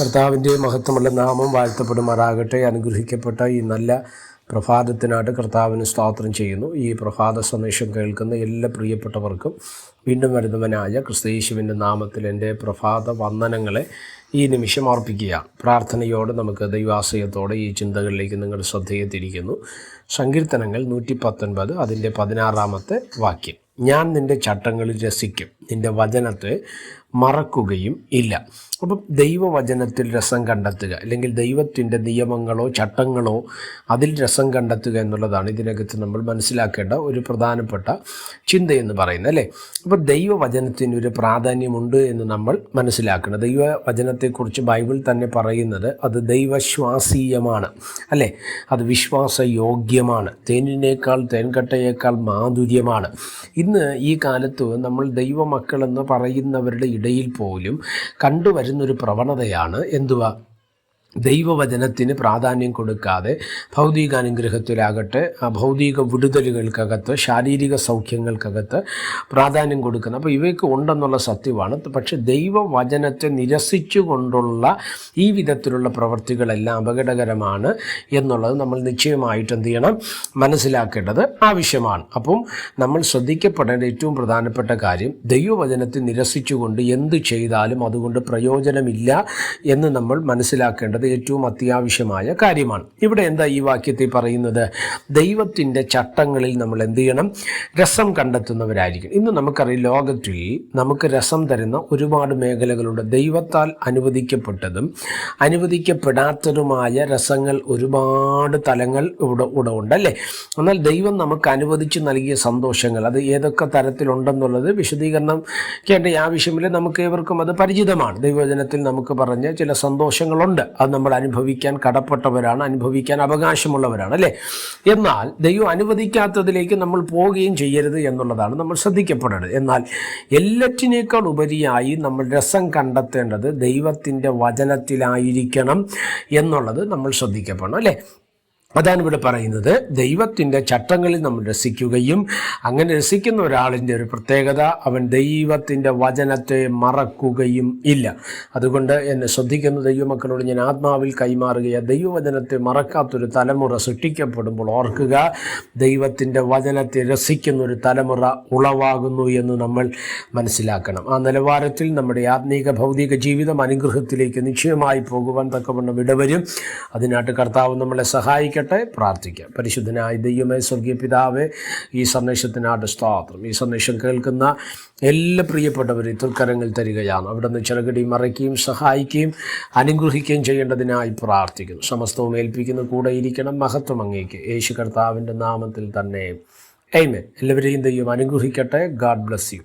കർത്താവിന്റെ മഹത്വമുള്ള നാമം വാഴ്ത്തപ്പെടുമാറാകട്ടെ. അനുഗ്രഹിക്കപ്പെട്ട ഈ നല്ല പ്രഭാതത്തിനായിട്ട് കർത്താവിന് സ്തോത്രം ചെയ്യുന്നു. ഈ പ്രഭാത സന്ദേശം കേൾക്കുന്ന എല്ലാ പ്രിയപ്പെട്ടവർക്കും വീണ്ടും വരുന്നവനായ ക്രിസ്തീശുവിന്റെ നാമത്തിൽ എന്റെ പ്രഭാത വന്ദനങ്ങളെ ഈ നിമിഷം അർപ്പിക്കുക. പ്രാർത്ഥനയോടെ നമുക്ക് ദൈവാശ്രയത്തോടെ ഈ ചിന്തകളിലേക്ക് നിങ്ങൾ ശ്രദ്ധയെ തിരിക്കുന്നു. സങ്കീർത്തനങ്ങൾ നൂറ്റി പത്തൊൻപത് അതിന്റെ പതിനാറാമത്തെ വാക്യം. ഞാൻ നിന്റെ ചട്ടങ്ങളിൽ രസിക്കും. നിന്റെ വചനത്തെ മറക്കുകയും ഇല്ല. അപ്പം ദൈവവചനത്തിൽ രസം കണ്ടെത്തുക അല്ലെങ്കിൽ ദൈവത്തിന്റെ നിയമങ്ങളോ ചട്ടങ്ങളോ അതിൽ രസം കണ്ടെത്തുക എന്നുള്ളതാണ് ഇതിനകത്ത് നമ്മൾ മനസ്സിലാക്കേണ്ട ഒരു പ്രധാനപ്പെട്ട ചിന്തയെന്ന് പറയുന്നത് അല്ലേ? അപ്പോൾ ദൈവവചനത്തിന് ഒരു പ്രാധാന്യമുണ്ട് എന്ന് നമ്മൾ മനസ്സിലാക്കണം. ദൈവവചനത്തെക്കുറിച്ച് ബൈബിൾ തന്നെ പറയുന്നത് അത് ദൈവശ്വാസീയമാണ് അല്ലേ? അത് വിശ്വാസയോഗ്യമാണ്. തേനിനേക്കാൾ തേൻകട്ടയേക്കാൾ മാധുര്യമാണ്. ഇന്ന് ഈ കാലത്ത് നമ്മൾ ദൈവമക്കളെന്ന് പറയുന്നവരുടെ പോലും കണ്ടുവരുന്നൊരു പ്രവണതയാണ് എന്തുവാ? ദൈവവചനത്തിന് പ്രാധാന്യം കൊടുക്കാതെ ഭൗതികാനുഗ്രഹത്തിലാകട്ടെ ആ ഭൗതിക വിടുതലുകൾക്കകത്ത് ശാരീരിക സൗഖ്യങ്ങൾക്കകത്ത് പ്രാധാന്യം കൊടുക്കുന്നത് അപ്പോൾ ഇവയ്ക്ക് ഉണ്ടെന്നുള്ള സത്യമാണ്. പക്ഷേ ദൈവവചനത്തെ നിരസിച്ചുകൊണ്ടുള്ള ഈ വിധത്തിലുള്ള പ്രവൃത്തികളെല്ലാം അപകടകരമാണ് എന്നുള്ളത് നമ്മൾ നിശ്ചയമായിട്ട് എന്ത് ചെയ്യണം? മനസ്സിലാക്കേണ്ടത് ആവശ്യമാണ്. അപ്പം നമ്മൾ ശ്രദ്ധിക്കപ്പെടേണ്ട ഏറ്റവും പ്രധാനപ്പെട്ട കാര്യം ദൈവവചനത്തെ നിരസിച്ചുകൊണ്ട് എന്ത് ചെയ്താലും അതുകൊണ്ട് പ്രയോജനമില്ല എന്ന് നമ്മൾ മനസ്സിലാക്കേണ്ടത് ഏറ്റവും അത്യാവശ്യമായ കാര്യമാണ്. ഇവിടെ എന്താ ഈ വാക്യത്തിൽ പറയുന്നത്? ദൈവത്തിന്റെ ചട്ടങ്ങളിൽ നമ്മൾ എന്ത് ചെയ്യണം? രസം കണ്ടെത്തുന്നവരായിരിക്കും ഇന്ന് നമുക്കറിയാം ലോകത്തിൽ നമുക്ക് രസം തരുന്ന ഒരുപാട് മേഖലകളുണ്ട്. ദൈവത്താൽ അനുവദിക്കപ്പെട്ടതും അനുവദിക്കപ്പെടാത്തതുമായ രസങ്ങൾ ഒരുപാട് തലങ്ങൾ ഇവിടെ ഇവിടെ ഉണ്ടല്ലേ എന്നാൽ ദൈവം നമുക്ക് അനുവദിച്ച് നൽകിയ സന്തോഷങ്ങൾ അത് ഏതൊക്കെ തരത്തിലുണ്ടെന്നുള്ളത് വിശദീകരണം കേണ്ട ആവശ്യമില്ല. നമുക്ക് ഏവർക്കും അത് പരിചിതമാണ്. ദൈവജനത്തിൽ നമുക്ക് പറഞ്ഞ ചില സന്തോഷങ്ങളുണ്ട്. അത് നമ്മൾ അനുഭവിക്കാൻ കടപ്പെട്ടവരാണ് അനുഭവിക്കാൻ അവകാശമുള്ളവരാണ് അല്ലേ? എന്നാൽ ദൈവം അനുവദിക്കാത്തതിലേക്ക് നമ്മൾ പോവുകയും ചെയ്യരുത് എന്നുള്ളതാണ് നമ്മൾ ശ്രദ്ധിക്കപ്പെടേണ്ടത്. എന്നാൽ എല്ലാറ്റിനേക്കാൾ ഉപരിയായി നമ്മൾ രസം കണ്ടെത്തേണ്ടത് ദൈവത്തിന്റെ വചനത്തിലായിരിക്കണം എന്നുള്ളത് നമ്മൾ ശ്രദ്ധിക്കപ്പെടണം അല്ലേ? അതാണ് ഇവിടെ പറയുന്നത്. ദൈവത്തിന്റെ ചട്ടങ്ങളിൽ നമ്മൾ രസിക്കുകയും അങ്ങനെ രസിക്കുന്ന ഒരാളിന്റെ ഒരു പ്രത്യേകത അവൻ ദൈവത്തിന്റെ വചനത്തെ മറക്കുകയും ഇല്ല. അതുകൊണ്ട് എന്നെ ശ്രദ്ധിക്കുന്ന ദൈവമക്കളോട് ഞാൻ ആത്മാവിൽ കൈമാറുകയ. ദൈവവചനത്തെ മറക്കാത്തൊരു തലമുറ സൃഷ്ടിക്കപ്പെടുമ്പോൾ ഓർക്കുക ദൈവത്തിന്റെ വചനത്തെ രസിക്കുന്ന ഒരു തലമുറ ഉളവാകുന്നു എന്ന് നമ്മൾ മനസ്സിലാക്കണം. ആ നിലവാരത്തിൽ നമ്മുടെ ആത്മീക ഭൗതിക ജീവിതം അനുഗ്രഹത്തിലേക്ക് നിശ്ചയമായി പോകുവാൻ തക്കവണ്ണം ഇടവരും. അതിനായിട്ട് കർത്താവ് നമ്മളെ സഹായിക്കട്ടെ പ്രാർത്ഥിക്കാം. പരിശുദ്ധനായ ദൈവമേ സ്വർഗീയ പിതാവ് ഈ സന്ദേശത്തിനായിട്ട് സ്തോത്രം. ഈ സന്ദേശം കേൾക്കുന്ന എല്ലാ പ്രിയപ്പെട്ടവരും തുൽക്കരങ്ങൾ തരികയാണ്. അവിടെ നിന്ന് ചെറുകടി മറയ്ക്കുകയും സഹായിക്കുകയും അനുഗ്രഹിക്കുകയും ചെയ്യേണ്ടതിനായി പ്രാർത്ഥിക്കുന്നു. സമസ്തവും ഏൽപ്പിക്കുന്ന കൂടെ ഇരിക്കണം. മഹത്വം അങ്ങേക്ക്. യേശു കർത്താവിന്റെ നാമത്തിൽ തന്നെ. എയ്മേ എല്ലാവരെയും ദൈവം അനുഗ്രഹിക്കട്ടെ. God bless you